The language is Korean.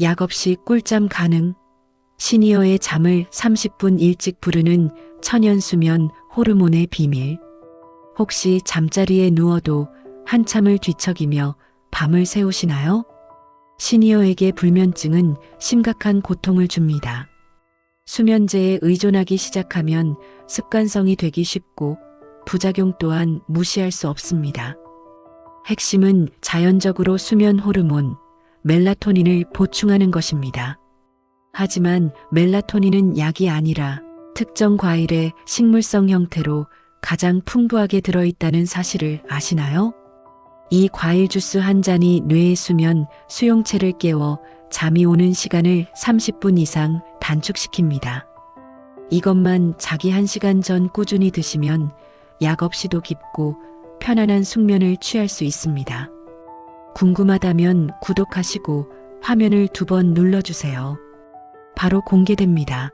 약 없이 꿀잠 가능. 시니어의 잠을 30분 일찍 부르는 천연수면 호르몬의 비밀. 혹시 잠자리에 누워도 한참을 뒤척이며 밤을 새우시나요? 시니어에게 불면증은 심각한 고통을 줍니다. 수면제에 의존하기 시작하면 습관성이 되기 쉽고 부작용 또한 무시할 수 없습니다. 핵심은 자연적으로 수면 호르몬, 멜라토닌을 보충하는 것입니다. 하지만 멜라토닌은 약이 아니라 특정 과일의 식물성 형태로 가장 풍부하게 들어있다는 사실을 아시나요? 이 과일 주스 한 잔이 뇌의 수면 수용체를 깨워 잠이 오는 시간을 30분 이상 단축시킵니다. 이것만 자기 한 시간 전 꾸준히 드시면 약 없이도 깊고 편안한 숙면을 취할 수 있습니다. 궁금하다면 구독하시고 화면을 두 번 눌러주세요. 바로 공개됩니다.